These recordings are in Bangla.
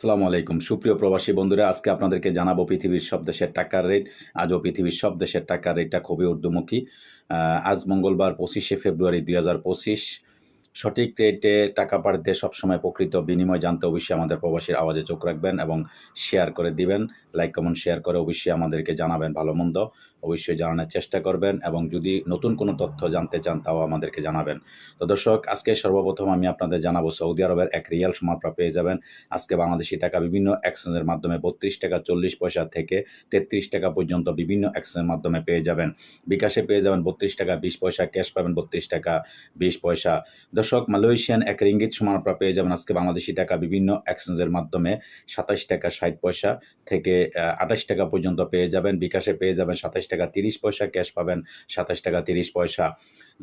সালামু আলাইকুম। সুপ্রিয় প্রবাসী বন্ধুরা, আজকে আপনাদেরকে জানাব পৃথিবীর সব দেশের টাকার রেট। আজও পৃথিবীর সব দেশের টাকার রেটটা খুবই ঊর্ধ্বমুখী। আজ মঙ্গলবার পঁচিশে ফেব্রুয়ারি দুই হাজার পঁচিশ। সঠিক রেটে টাকা পাঠাতে সবসময় প্রকৃত বিনিময় জানতে অবশ্যই আমাদের প্রবাসীর আওয়াজে চোখ রাখবেন এবং শেয়ার করে দিবেন। লাইক কমেন্ট শেয়ার করে অবশ্যই আমাদেরকে জানাবেন ভালো মন্দ। অবশ্যই জানানোর চেষ্টা করবেন এবং যদি নতুন কোনো তথ্য জানতে চান, তাও আমাদেরকে জানাবেন। তো দর্শক, আজকে সর্বপ্রথম আমি আপনাদের জানাব সৌদি আরবের এক রিয়াল সমাপ্রা পেয়ে যাবেন। আজকে বাংলাদেশি টাকা বিভিন্ন এক্সচেঞ্জের মাধ্যমে বত্রিশ টাকা চল্লিশ পয়সা থেকে তেত্রিশ টাকা পর্যন্ত বিভিন্ন এক্সচেঞ্জের মাধ্যমে পেয়ে যাবেন। বিকাশে পেয়ে যাবেন বত্রিশ টাকা বিশ পয়সা, ক্যাশ পাবেন বত্রিশ টাকা বিশ পয়সা। দর্শক, মালয়েশিয়ান এক রিঙ্গিত সমানপ্রা পেয়ে যাবেন আজকে বাংলাদেশি টাকা বিভিন্ন এক্সচেঞ্জের মাধ্যমে সাতাশ টাকা ষাট পয়সা থেকে আঠাশ টাকা পর্যন্ত পেয়ে যাবেন। বিকাশে পেয়ে যাবেন সাতাশ টাকা তিরিশ পয়সা ক্যাশ পাবেন সাতাশ টাকা তিরিশ পয়সা।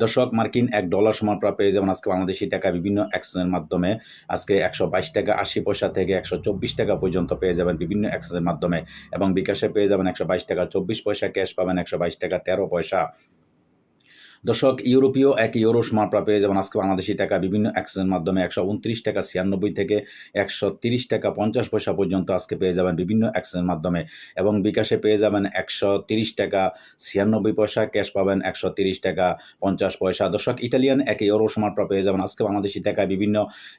দর্শক, মার্কিন এক ডলার সমান পেয়ে যাবেন আজকে বাংলাদেশি টাকা বিভিন্ন এক্সচেঞ্জের মাধ্যমে আজকে একশো বাইশ টাকা, আশি পয়সা থেকে একশো চব্বিশ টাকা পর্যন্ত পেয়ে যাবেন বিভিন্ন এক্সচেঞ্জের মাধ্যমে এবং বিকাশে পেয়ে যাবেন একশো বাইশ টাকা, চব্বিশ পয়সা ক্যাশ পাবেন একশো বাইশ টাকা, তেরো পয়সা। দর্শক, ইউরোপীয় এক ইউরো সমাপ্রা পেয়ে যাবেন আজকে বাংলাদেশি টাকা। বিভিন্ন এক্সচেঞ্জের মাধ্যমে একশো উনত্রিশ টাকা ছিয়ানব্বই থেকে একশো তিরিশ টাকা পঞ্চাশ পয়সা পর্যন্ত আজকে পেয়ে যাবেন বিভিন্ন এক্সচেঞ্জের মাধ্যমে। এবং বিকাশে পেয়ে যাবেন একশো তিরিশ টাকা ছিয়ানব্বই পয়সা ক্যাশ পাবেন একশো তিরিশ টাকা পঞ্চাশ পয়সা। দর্শক, ইটালিয়ান এক ইউরো সমাপ্রা পেয়ে যাবেন আজকে বাংলাদেশি টাকা বিভিন্ন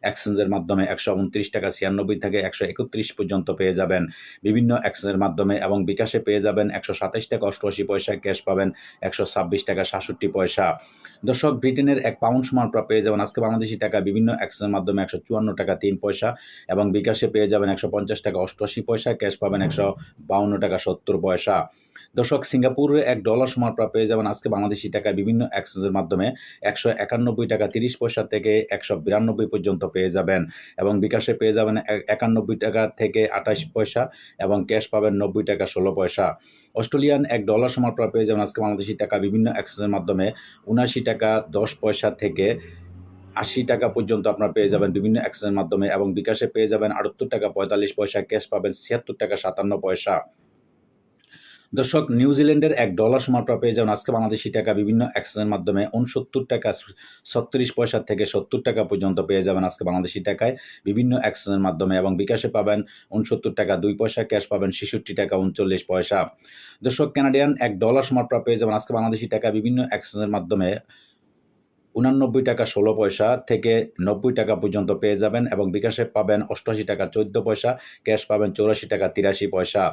এক্সচেঞ্জের মাধ্যমে একশো উনত্রিশ টাকা ছিয়ানব্বই থেকে একশো একত্রিশ পর্যন্ত পেয়ে যাবেন বিভিন্ন এক্সচেঞ্জের মাধ্যমে। এবং বিকাশে পেয়ে যাবেন একশো সাতাশ টাকা অষ্টআশি পয়সা ক্যাশ পাবেন একশো ছাব্বিশ টাকা সাতষট্টি পয়সা। দর্শক, ব্রিটেনের এক পাউন্ড সমানপ্রা পেয়ে যাবেন আজকে বাংলাদেশি টাকা। বিভিন্ন এক্সচেঞ্জের মাধ্যমে একশো চুয়ান্ন টাকা তিন পয়সা এবং বিকাশে পেয়ে যাবেন একশো পঞ্চাশ টাকা অষ্টআশি পয়সা। ক্যাশ পাবেন একশো বাউন্ন টাকা সত্তর পয়সা। দর্শক, সিঙ্গাপুরের এক ডলার সমানপ্রা পেয়ে যাবেন আজকে বাংলাদেশি টাকা বিভিন্ন এক্সচেঞ্জের মাধ্যমে একশো একানব্বই টাকা তিরিশ পয়সা থেকে একশো বিরানব্বই পর্যন্ত পেয়ে যাবেন এবং বিকাশে পেয়ে যাবেন একানব্বই টাকা থেকে আঠাশ পয়সা এবং ক্যাশ পাবেন নব্বই টাকা ষোলো পয়সা। অস্ট্রেলিয়ান এক ডলার সমান সমানপ্রা পেয়ে যাবেন আজকে বাংলাদেশি টাকা বিভিন্ন এক্সচেঞ্জের মাধ্যমে উনাশি টাকা, দশ পয়সা থেকে আশি টাকা পর্যন্ত আপনারা পেয়ে যাবেন বিভিন্ন এক্সচেঞ্জের মাধ্যমে এবং বিকাশে পেয়ে যাবেন আটাত্তর টাকা, পঁয়তাল্লিশ পয়সা ক্যাশ পাবেন ছিয়াত্তর টাকা, সাতান্ন পয়সা। দর্শক নিউজিল্যান্ডের এক ডলার সমাপ্রা পেয়ে যাবেন আজকে বাংলাদেশি টাকা বিভিন্ন এক্সচেঞ্জের মাধ্যমে উনসত্তর টাকা, ছত্রিশ পয়সা থেকে সত্তর টাকা পর্যন্ত পেয়ে যাবেন আজকে বাংলাদেশি টাকায়। বিভিন্ন এক্সচেঞ্জের মাধ্যমে এবং বিকাশে পাবেন উনসত্তর টাকা, দুই পয়সা, ক্যাশ পাবেন ছেষট্টি টাকা, উনচল্লিশ পয়সা। দর্শক কানাডিয়ান এক ডলার সমাপ্রা পেয়ে যাবেন আজকে বাংলাদেশি টাকা বিভিন্ন এক্সচেঞ্জের মাধ্যমে উনানব্বই টাকা ষোলো পয়সা থেকে নব্বই টাকা পর্যন্ত পেয়ে যাবেন এবং বিকাশে পাবেন অষ্টআশি টাকা চোদ্দ পয়সা, ক্যাশ পাবেন চৌরাশি টাকা তিরাশি পয়সা।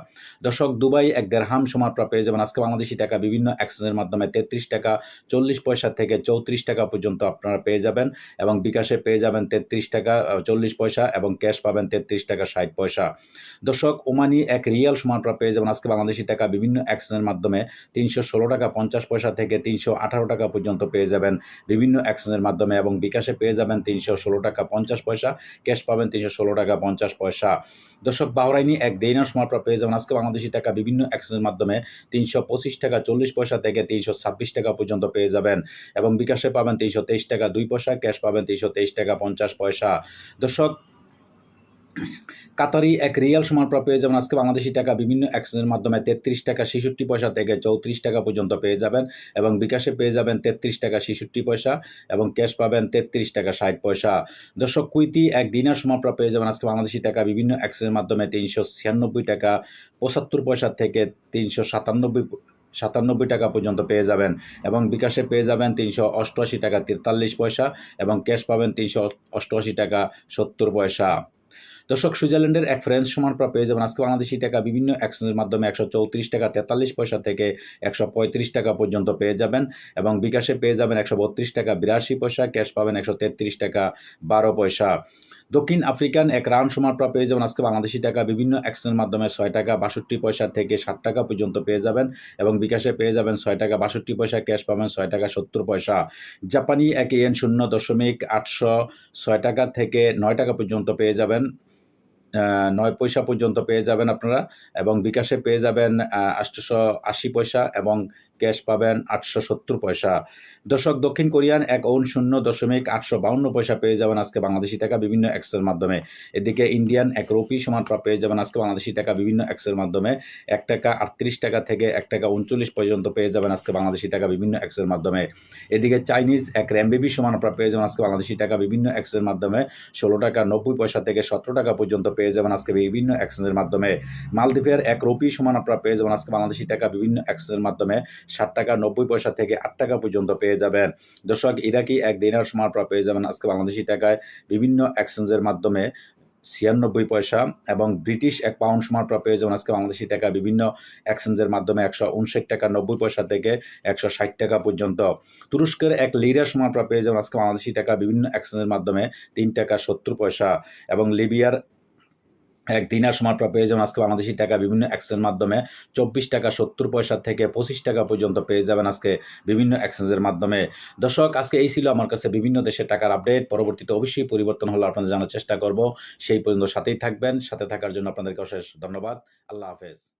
দর্শক, দুবাই এক দেড়হাম সমাপ্রা পেয়ে যাবেন। আজকে বাংলাদেশি টাকা বিভিন্ন এক্সচেঞ্জের মাধ্যমে তেত্রিশ টাকা চল্লিশ পয়সা থেকে চৌত্রিশ টাকা পর্যন্ত আপনারা পেয়ে যাবেন এবং বিকাশে পেয়ে যাবেন তেত্রিশ টাকা চল্লিশ পয়সা এবং ক্যাশ পাবেন তেত্রিশ টাকা ষাট পয়সা। দর্শক, ওমানি এক রিয়াল সমাপ্রা পেয়ে যাবেন। আজকে বাংলাদেশি টাকা বিভিন্ন এক্সচেঞ্জের মাধ্যমে তিনশো ষোলো টাকা পঞ্চাশ পয়সা থেকে তিনশো আঠারো টাকা পর্যন্ত পেয়ে যাবেন। বিভিন্ন এক্সচেঞ্জের মাধ্যমে এবং বিকাশে পেয়ে যাবেন তিনশো ষোলো টাকা পঞ্চাশ পয়সা ক্যাশ পাবেন তিনশো ষোলো টাকা পঞ্চাশ পয়সা। দর্শক বাহরাইনি এক দেইনার সমাপ্রা পেয়ে যাবেন। আজকে বাংলাদেশি টাকা বিভিন্ন অ্যাকশনের মাধ্যমে তিনশো পঁচিশ টাকা, চল্লিশ পয়সা থেকে তিনশো ছাব্বিশ টাকা পর্যন্ত পেয়ে যাবেন এবং বিকাশে পাবেন তিনশো তেইশ টাকা, দুই পয়সা ক্যাশ পাবেন তিনশো তেইশ টাকা, পঞ্চাশ পয়সা। দর্শক কাতারি এক রিয়াল সমানপ্রা পেয়ে যাবেন আজকে বাংলাদেশি টাকা। বিভিন্ন এক্সচেঞ্জের মাধ্যমে তেত্রিশ টাকা ছেষট্টি পয়সা থেকে চৌত্রিশ টাকা পর্যন্ত পেয়ে যাবেন এবং বিকাশে পেয়ে যাবেন তেত্রিশ টাকা ছেষট্টি পয়সা এবং ক্যাশ পাবেন তেত্রিশ টাকা ষাট পয়সা। দর্শক, কুইতি এক দিনার সমাপ্রা পেয়ে যাবেন আজকে বাংলাদেশি টাকা। বিভিন্ন এক্সচেঞ্জের মাধ্যমে তিনশো ছিয়ানব্বই টাকা পঁচাত্তর পয়সা থেকে তিনশো সাতানব্বই সাতানব্বই টাকা পর্যন্ত পেয়ে যাবেন এবং বিকাশে পেয়ে যাবেন তিনশো অষ্টআশি টাকা তেতাল্লিশ পয়সা এবং ক্যাশ পাবেন তিনশো অষ্টআশি টাকা সত্তর পয়সা। দর্শক, সুইজারল্যান্ডের এক ফ্রেঞ্চ সমানপ্রা পেয়ে যাবেন আজকে বাংলাদেশি টাকা। বিভিন্ন এক্সচেঞ্জের মাধ্যমে একশো চৌত্রিশ টাকা, তেতাল্লিশ পয়সা থেকে একশো পঁয়ত্রিশ টাকা পর্যন্ত পেয়ে যাবেন এবং বিকাশে পেয়ে যাবেন একশো বত্রিশ টাকা, বিরাশি পয়সা, ক্যাশ পাবেন একশো তেত্রিশ টাকা, বারো পয়সা। দক্ষিণ আফ্রিকান এক রাউন্ড সমানপ্রা পেয়ে যাবেন আজকে বাংলাদেশি টাকা। বিভিন্ন এক্সচেঞ্জের মাধ্যমে ছয় টাকা, বাষট্টি পয়সা থেকে ষাট টাকা পর্যন্ত পেয়ে যাবেন এবং বিকাশে পেয়ে যাবেন ছয় টাকা, বাষট্টি পয়সা, ক্যাশ পাবেন ছয় টাকা, সত্তর পয়সা। জাপানি এক ইয়েন শূন্য দশমিক আটশো ছয় টাকা থেকে নয় টাকা পর্যন্ত পেয়ে যাবেন। নয় পয়সা পর্যন্ত পেয়ে যাবেন আপনারা এবং বিকাশে পেয়ে যাবেন আটশোশো আশি পয়সা এবং ক্যাশ পাবেন আটশো সত্তর পয়সা। দর্শক, দক্ষিণ কোরিয়ান এক ওন শূন্য দশমিক আটশো বাউন্ন পয়সা পেয়ে যাবেন আজকে বাংলাদেশি টাকা বিভিন্ন এক্সের মাধ্যমে। এদিকে ইন্ডিয়ান এক রুপি সমান পেয়ে যাবেন আজকে বাংলাদেশি টাকা বিভিন্ন এক্সের মাধ্যমে। এক টাকা আটত্রিশ টাকা থেকে এক টাকা উনচল্লিশ পর্যন্ত পেয়ে যাবেন আজকে বাংলাদেশি টাকা বিভিন্ন এক্সের মাধ্যমে। এদিকে চাইনিজ এক র্যামবিবি সমান পেয়ে যাবেন আজকে বাংলাদেশি টাকা বিভিন্ন এক্সের মাধ্যমে। ষোলো টাকা নব্বই পয়সা থেকে সতেরো টাকা পর্যন্ত পেয়ে পেয়ে যাবেন আজকে বিভিন্ন এক্সচেঞ্জের মাধ্যমে। মালদ্বীপের এক রুপি সমান আপনারা পেয়ে যাবেন আজকে বাংলাদেশি টাকা বিভিন্ন এক্সচেঞ্জের মাধ্যমে। ষাট টাকা, নব্বই পয়সা থেকে আট টাকা পর্যন্ত পেয়ে যাবেন। দর্শক ইরাকি এক দিনার সমান আপনারা পেয়ে যাবেন আজকে বাংলাদেশি টাকায়? বিভিন্ন এক্সচেঞ্জের মাধ্যমে ছিয়ানব্বই পয়সা এবং ব্রিটিশ এক পাউন্ড সমান পেয়ে যাবেন আজকে বাংলাদেশি টাকা বিভিন্ন এক্সচেঞ্জের মাধ্যমে একশো উনষাট টাকা, নব্বই পয়সা থেকে একশো ষাট টাকা পর্যন্ত। তুরস্কের এক লিরা সমান পেয়ে যাবেন আজকে বাংলাদেশি টাকা বিভিন্ন এক্সচেঞ্জের মাধ্যমে তিন টাকা, সত্তর পয়সা এবং লিবিয়ার এক দিনার সমান পেয়ে যাবেন আজকে বাংলাদেশি টাকা, বিভিন্ন এক্সচেঞ্জের মাধ্যমে চব্বিশ টাকা সত্তর পয়সা থেকে পঁচিশ টাকা পর্যন্ত পেয়ে যাবেন আজকে বিভিন্ন এক্সচেঞ্জের মাধ্যমে। দর্শক, আজকে এই ছিল আমার কাছে বিভিন্ন দেশের টাকার আপডেট পরবর্তীতে অবশ্যই পরিবর্তন হলে আপনাদের জানার চেষ্টা করব। সেই পর্যন্ত সাথেই থাকবেন। সাথে থাকার জন্য আপনাদেরকে অশেষ ধন্যবাদ। আল্লাহ হাফেজ।